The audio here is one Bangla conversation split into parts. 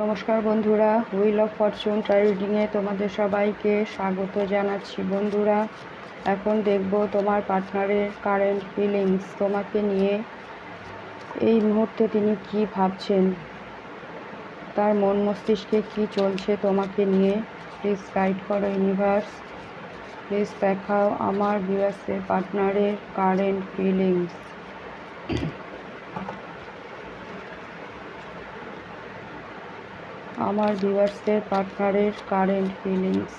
নমস্কার বন্ধুরা হুইল অফ ফরচুন রিডিংয়ে তোমাদের সবাইকে স্বাগত জানাচ্ছি। বন্ধুরা, এখন দেখব তোমার পার্টনারের কারেন্ট ফিলিংস তোমাকে নিয়ে। এই মুহূর্তে তিনি কি ভাবছেন? তার মন মস্তিষ্কে কি চলছে তোমাকে নিয়ে? প্লিজ গাইড করো ইউনিভার্স প্লিজ দেখাও আমার ভিউয়ার্সের পার্টনারের কারেন্ট ফিলিংস আমার ভিউয়ার্সদের পার্টনারের current feelings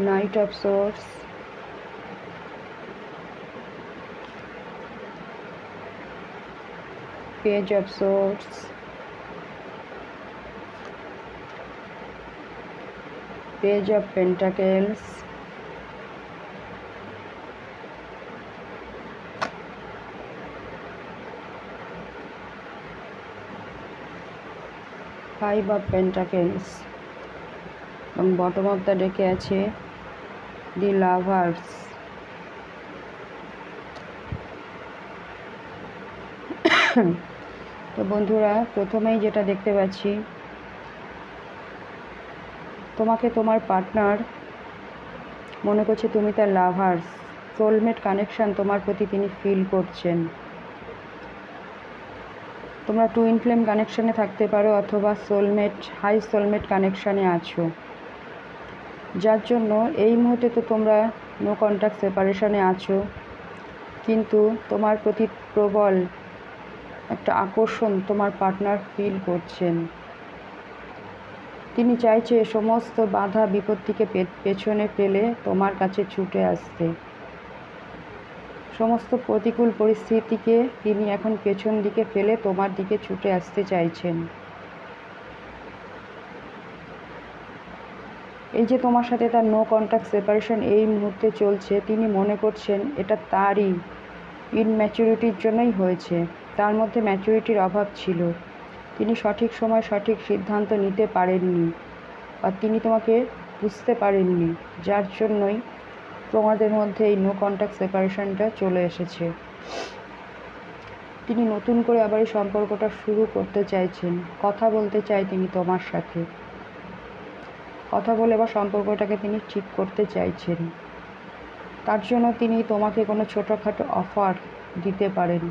Knight of Swords, Page of Swords, Page of Pentacles, Five of Pentacles এবং বটম অফ দ্য ডেকে আছে দি লাভার্স তো বন্ধুরা, প্রথমেই যেটা দেখতে পাচ্ছি, তোমাকে তোমার পার্টনার মনে করছে তুমি তার লাভার্স সোলমেট কানেকশান তোমার প্রতি তিনি ফিল করছেন। তোমরা টুইন ফ্লেম কানেকশানে থাকতে পারো, অথবা সোলমেট হাই সোলমেট কানেকশানে আছো। যার জন্য এই মুহূর্তে তো তোমরা নো কন্ট্যাক্ট সেপারেশনে আছো। কিন্তু তোমার প্রতি প্রবল একটা আকর্ষণ তোমার পার্টনার ফিল করছেন। তিনি চাইছে সমস্ত বাধা বিপত্তিকে পেছনে ফেলে তোমার কাছে ছুটে আসতে। সমস্ত প্রতিকূল পরিস্থিতিকে তিনি এখন পেছন দিকে ফেলে তোমার দিকে ছুটে আসতে চাইছেন। এই যে তোমার সাথে তার নো কন্ট্যাক্ট সেপারেশন এই মুহূর্তে চলছে, তিনি মনে করছেন এটা তারই ইনম্যাচুরিটির জন্যই হয়েছে। তার মধ্যে ম্যাচুরিটির অভাব ছিল। তিনি সঠিক সময় সঠিক সিদ্ধান্ত নিতে পারেননি বা তিনি তোমাকে বুঝতে পারেননি, যার জন্যই তোমাদের মধ্যে এই নো কন্ট্যাক্ট সেপারেশনটা চলে এসেছে। তিনি নতুন করে আবার এই সম্পর্কটা শুরু করতে চাইছেন। কথা বলতে চাই তিনি তোমার সাথে। কথা বলে বা সম্পর্কটাকে তিনি ঠিক করতে চাইছেন। তার জন্য তিনি তোমাকে কোনো ছোটোখাটো অফার দিতে পারেন,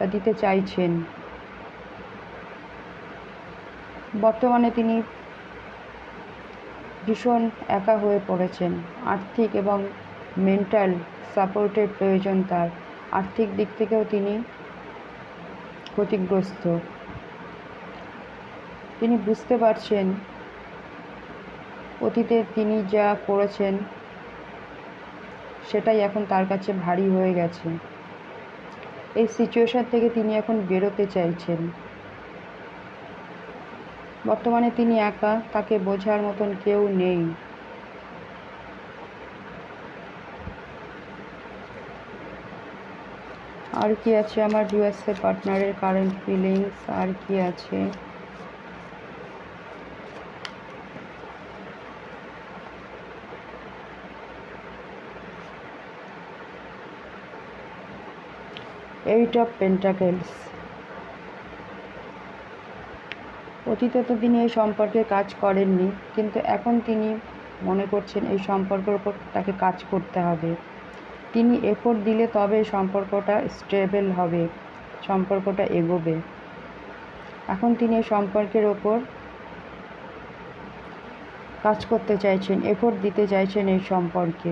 বা দিতে চাইছেন। বর্তমানে তিনি ভীষণ একা হয়ে পড়েছেন। আর্থিক এবং মেন্টাল সাপোর্টের প্রয়োজন তার। আর্থিক দিক থেকেও তিনি ক্ষতিগ্রস্ত। তিনি বুঝতে পারছেন অতীতে তিনি যা করেছেন, সেটাই এখন তার কাছে ভারী হয়ে গেছে। এই সিচুয়েশান থেকে তিনি এখন বেরোতে চাইছেন। বর্তমানে তিনি একা, তাকে বোঝার মতন কেউ নেই। আর কি আছে আমার ইউএসএ পার্টনারের কারেন্ট ফিলিংস আর কি আছে? এইট অফ পেন্টাকেলস অতীতে তো তিনি এই সম্পর্কে কাজ করেননি, কিন্তু এখন তিনি মনে করছেন এই সম্পর্কের ওপর তাকে কাজ করতে হবে। তিনি এফোর্ট দিলে তবে সম্পর্কটা স্টেবল হবে, সম্পর্কটা এগোবে। এখন তিনি এই সম্পর্কের ওপর কাজ করতে চাইছেন এফোর্ট দিতে চাইছেন এই সম্পর্কে।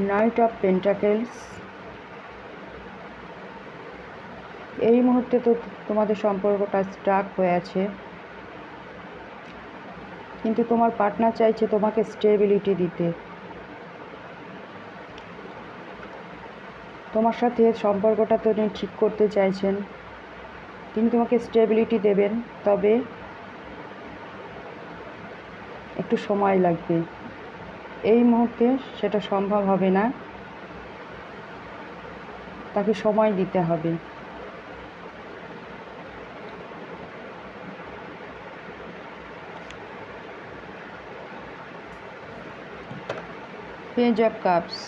নাইট অফ পেন্টাকেলস এই মুহূর্তে তো তোমাদের সম্পর্কটা স্টাক হয়ে আছে। কিন্তু তোমার পার্টনার চাইছে তোমাকে স্টেবিলিটি দিতে। তোমার সাথে সম্পর্কটা তো ঠিক করতে চাইছেন। তিনি তোমাকে স্টেবিলিটি দেবেন, তবে একটু সময় লাগবে। এই মুহূর্তে সেটা সম্ভব হবে না। তাকে সময় দিতে হবে। পেজ অফ কাপস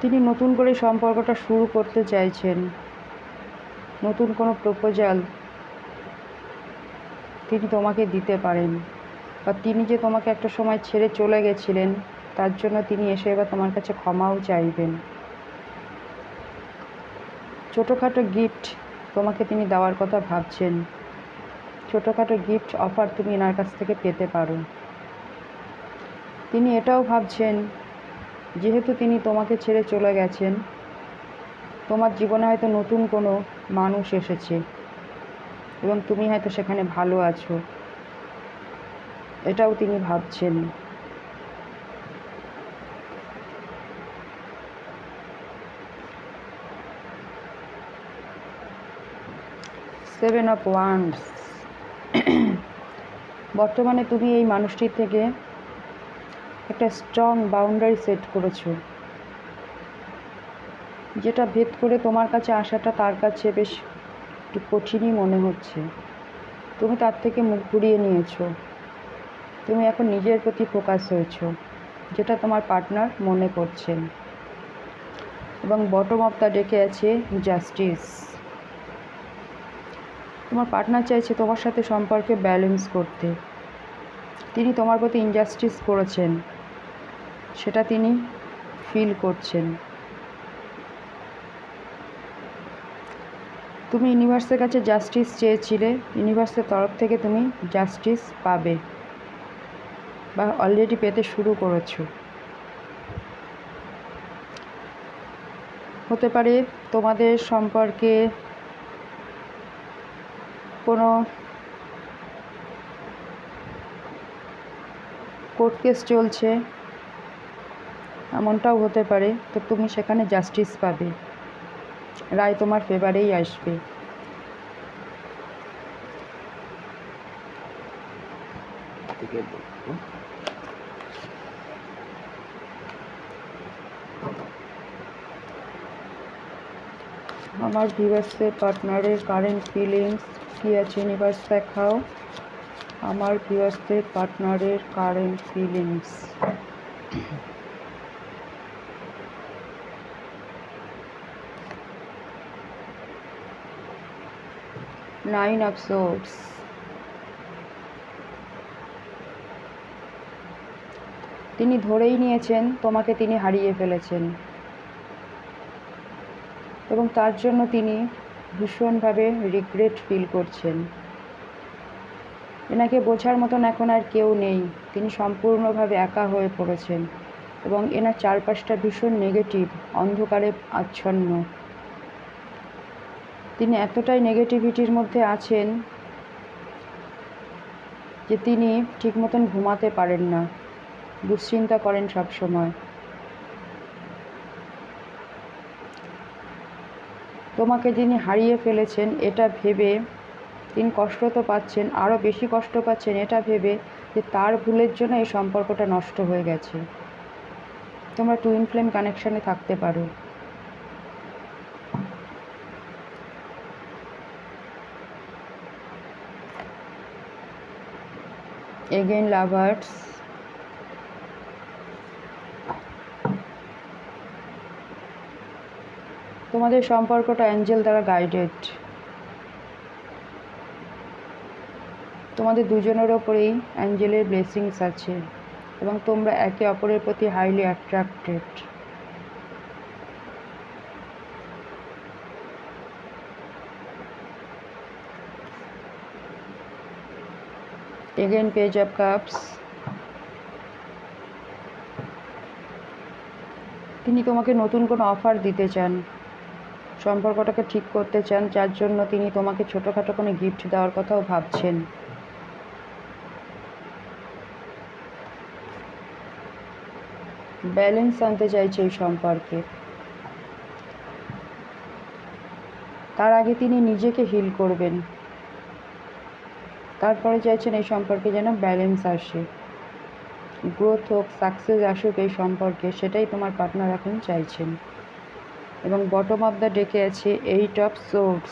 তিনি নতুন করে সম্পর্কটা শুরু করতে চাইছেন। নতুন কোনো প্রপোজাল তিনি তোমাকে দিতে পারেন। বা তিনি যে তোমাকে একটা সময় ছেড়ে চলে গেছিলেন, তার জন্য তিনি এসে এবার তোমার কাছে ক্ষমাও চাইবেন। ছোটোখাটো গিফট তোমাকে তিনি দেওয়ার কথা ভাবছেন। ছোটোখাটো গিফট অফার তুমি এনার কাছ থেকে পেতে পারো। তিনি এটাও ভাবছেন, যেহেতু তিনি তোমাকে ছেড়ে চলে গেছেন, তোমার জীবনে হয়তো নতুন কোনো মানুষ এসেছে। এবং তুমি হয়তো সেখানে ভালো আছো। এটাও তিনি ভাবছেন। সেভেন অফ ওয়ান্ডস বর্তমানে তুমি এই মানুষটির থেকে একটা স্ট্রং বাউন্ডারি সেট করেছ। যেটা ভেদ করে তোমার কাছে আসাটা তার কাছে বেশ একটু কঠিনই মনে হচ্ছে। তুমি তার থেকে মুখ ঘুরিয়ে নিয়েছো। তুমি এখন নিজের প্রতি ফোকাস হয়েছো, যেটা তোমার পার্টনার মনে করছেন। এবং বটম অফ দ্য ডেকে আছে জাস্টিস তোমার পার্টনার চাইছে তোমার সাথে সম্পর্কে ব্যালেন্স করতে। তিনি তোমার প্রতি ইনজাস্টিস করেছেন। সেটা তিনি ফিল করছেন। তুমি ইউনিভার্সের কাছে জাস্টিস চেয়েছিলে ইউনিভার্সের তরফ থেকে তুমি জাস্টিস পাবে বা অলরেডি পেতে শুরু করেছ। হতে পারে তোমাদের সম্পর্কে কোনো কোর্ট কেস চলছে, এমনটাও হতে পারে, তো তুমি সেখানে জাস্টিস পাবে। রায় তোমার ফেভারেই আসবে। আমার ভিউয়ার্সের পার্টনারের কারেন্ট ফিলিংস কী আছে ইউনিভার্স দেখাও। আমার ভিউয়ার্সদের পার্টনারের কারেন্ট ফিলিংস নাইন অফ তিনি ধরেই নিয়েছেন, তোমাকে তিনি হারিয়ে ফেলেছেন। এবং তার জন্য তিনি ভীষণভাবে রিগ্রেট ফিল করছেন। এনাকে বোঝার মতন এখন আর কেউ নেই। তিনি সম্পূর্ণভাবে একা হয়ে পড়েছেন এবং এনার চারপাশটা ভীষণ নেগেটিভ অন্ধকারে আচ্ছন্ন। তিনি এতটাই নেগেটিভিটির মধ্যে আছেন যে তিনি ঠিক মতন ঘুমাতে পারেন না। দুশ্চিন্তা করেন সব সময় তোমাকে যিনি হারিয়ে ফেলেছেন, এটা ভেবে তিনি কষ্ট তো পাচ্ছেন আরও বেশি কষ্ট পাচ্ছেন, এটা ভেবে যে তার ভুলের জন্য এই সম্পর্কটা নষ্ট হয়ে গেছে। তোমরা টুইন ফ্লেম কানেকশানে থাকতে পারো। এগেইন লাভার্স তোমাদের সম্পর্কটা অ্যাঞ্জেল দ্বারা গাইডেড তোমাদের দুজনের ওপরেই অ্যাঞ্জেলের ব্লেসিংস আছে এবং তোমরা একে অপরের প্রতি highly attracted again page of cups তিনি তোমাকে নতুন কোনো অফার দিতে চান, সম্পর্কটাকে ঠিক করতে চান, যার জন্য তিনি তোমাকে ছোটোখাটো কোনো গিফট দেওয়ার কথাও ভাবছেন। ব্যালেন্স আনতে চাইছে এই সম্পর্কে। তার আগে তিনি নিজেকে হিল করবেন। তারপরে চাইছেন এই সম্পর্কে যেন ব্যালেন্স আসে। গ্রোথ হোক সাকসেস আসুক এই সম্পর্কে, সেটাই তোমার পার্টনার এখন চাইছেন। এবং বটম অফ দ্য ডেকে আছে এইট অফ সোর্স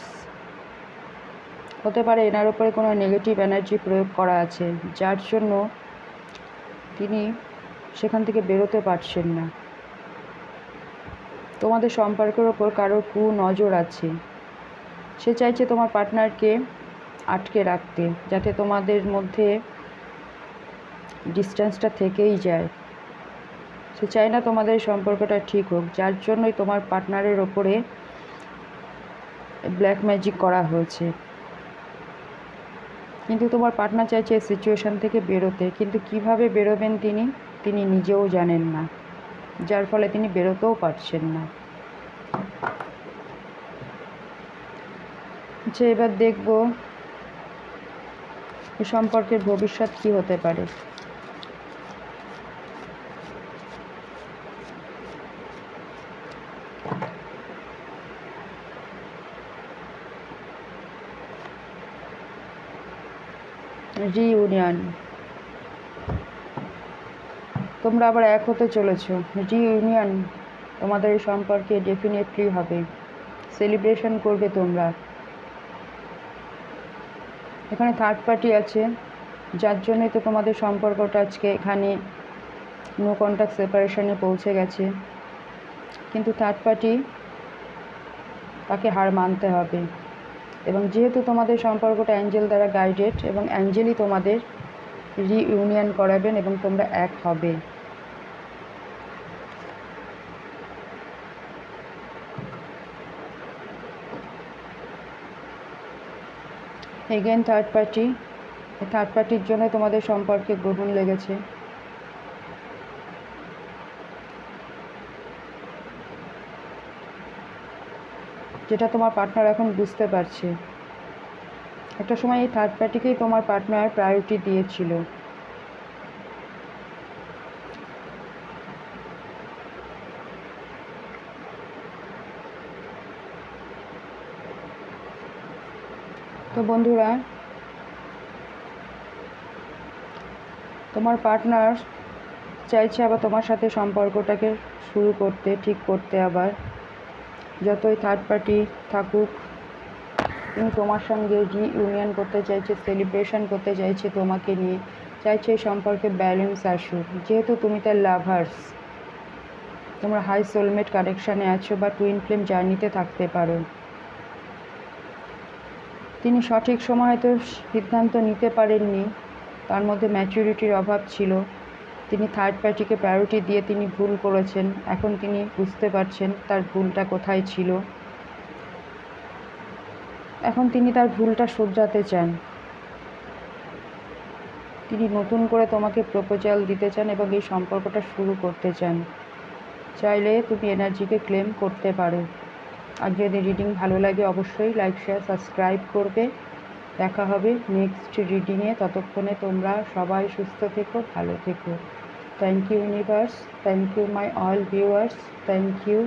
হতে পারে এনার উপরে কোনো নেগেটিভ এনার্জি প্রয়োগ করা আছে, যার জন্য তিনি সেখান থেকে বেরোতে পারছেন না। তোমাদের সম্পর্কের ওপর কারোর কু নজর আছে। সে চাইছে তোমার পার্টনারকে আটকে রাখতে, যাতে তোমাদের মধ্যে ডিস্টেন্সটা থেকেই যায়। সে চায় না তোমাদের সম্পর্কটা ঠিক হোক, যার জন্যই তোমার পার্টনারের ওপরে ব্ল্যাক ম্যাজিক করা হয়েছে। কিন্তু তোমার পার্টনার চাইছে সিচুয়েশান থেকে বেরোতে, কিন্তু কীভাবে বেরোবেন তিনি? তিনি নিজেও জানেন না, যার ফলে তিনি বেরোতেও পারছেন না। আচ্ছা এবার দেখব এ সম্পর্কের ভবিষ্যৎ কি হতে পারে? রিইউনিয়ন তোমরা আবার এক হতে চলেছ। রিইউনিয়ন তোমাদের সম্পর্কে ডেফিনেটলি হবে। সেলিব্রেশন করবে তোমরা। এখানে থার্ড পার্টি আছে। যার জন্যই তো তোমাদের সম্পর্কটা আজকে এখানে নো কন্ট্যাক্ট সেপারেশনে পৌঁছে গেছে। কিন্তু থার্ড পার্টি তাকে হার মানতে হবে। এবং যেহেতু তোমাদের সম্পর্কটা অ্যাঞ্জেল দ্বারা গাইডেড এবং অ্যাঞ্জেলই তোমাদের রিইউনিয়ন করাবেন এবং তোমরা এক হবে। এগেন থার্ড পার্টি থার্ড পার্টির জন্য তোমাদের সম্পর্কে গ্রহণ লেগেছে। যেটা তোমার পার্টনার এখন বুঝতে পারছে। একটা সময় এই থার্ড পার্টিকেই তোমার পার্টনার প্রায়োরিটি দিয়েছিল। তো বন্ধুরা, তোমার পার্টনার চাইছে আবার তোমার সাথে সম্পর্কটাকে শুরু করতে, ঠিক করতে আবার। যতই থার্ড পার্টি থাকুক তিনি তোমার সঙ্গে রিইউনিয়ন করতে চাইছে সেলিব্রেশন করতে চাইছে তোমাকে নিয়ে, চাইছে এই সম্পর্কে ব্যালেন্স আসুক। যেহেতু তুমি তার লাভার্স তোমরা হাই সোলমেট কানেকশানে আছো বা টুইন ফ্লেম জার্নিতে থাকতে পারো। তিনি সঠিক সময় হয়তো সিদ্ধান্ত নিতে পারেননি। তার মধ্যে ম্যাচুরিটির অভাব ছিল। তিনি থার্ড পার্টিকে প্রায়োরিটি দিয়ে তিনি ভুল করেছেন। এখন তিনি বুঝতে পারছেন তার ভুলটা কোথায় ছিল। এখন তিনি তার ভুলটা শোধরাতে চান। তিনি নতুন করে তোমাকে প্রপোজাল দিতে চান এবং এই সম্পর্কটা শুরু করতে চান। চাইলে তুমি এনার্জিকে ক্লেম করতে পারো। আর যদি রিডিং ভালো লাগে অবশ্যই লাইক শেয়ার সাবস্ক্রাইব করবে। দেখা হবে নেক্সট রিডিংয়ে ততক্ষণে তোমরা সবাই সুস্থ থেকো, ভালো থেকো। Thank you universe thank you my all viewers thank you